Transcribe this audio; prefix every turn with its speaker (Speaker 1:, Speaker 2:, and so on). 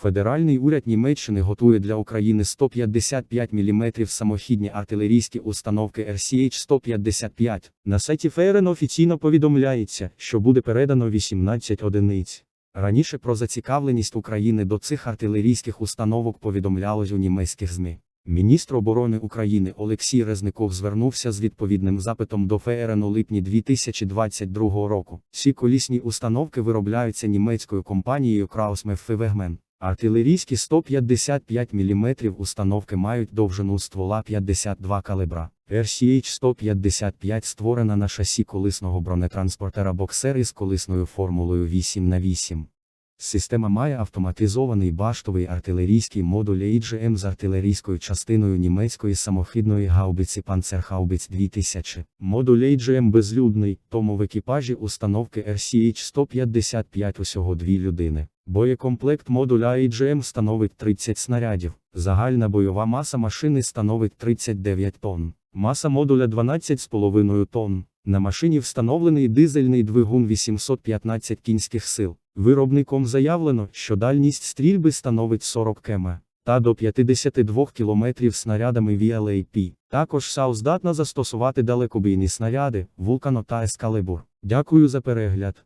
Speaker 1: Федеральний уряд Німеччини готує для України 155 мм самохідні артилерійські установки RCH-155. На сайті Фейрен офіційно повідомляється, що буде передано 18 одиниць. Раніше про зацікавленість України до цих артилерійських установок повідомлялось у німецьких ЗМІ. Міністр оборони України Олексій Резников звернувся з відповідним запитом до ФРН у липні 2022 року. Ці колісні установки виробляються німецькою компанією Kraus Wegman. Артилерійські 155 мм установки мають довжину ствола 52 калибра. RCH-155 створена на шасі колисного бронетранспортера боксер із колисною формулою 8 на 8 Система має автоматизований баштовий артилерійський модуль AGM з артилерійською частиною німецької самохідної гаубиці Panzerhaubitz 2000. Модуль AGM безлюдний, тому в екіпажі установки RCH-155 усього дві людини. Боєкомплект модуля AGM становить 30 снарядів. Загальна бойова маса машини становить 39 тонн. Маса модуля 12,5 тонн. На машині встановлений дизельний двигун 815 кінських сил. Виробником заявлено, що дальність стрільби становить 40 км та до 52 км снарядами VLAP. Також САУ здатна застосувати далекобійні снаряди, вулкано та ескалибур. Дякую за перегляд.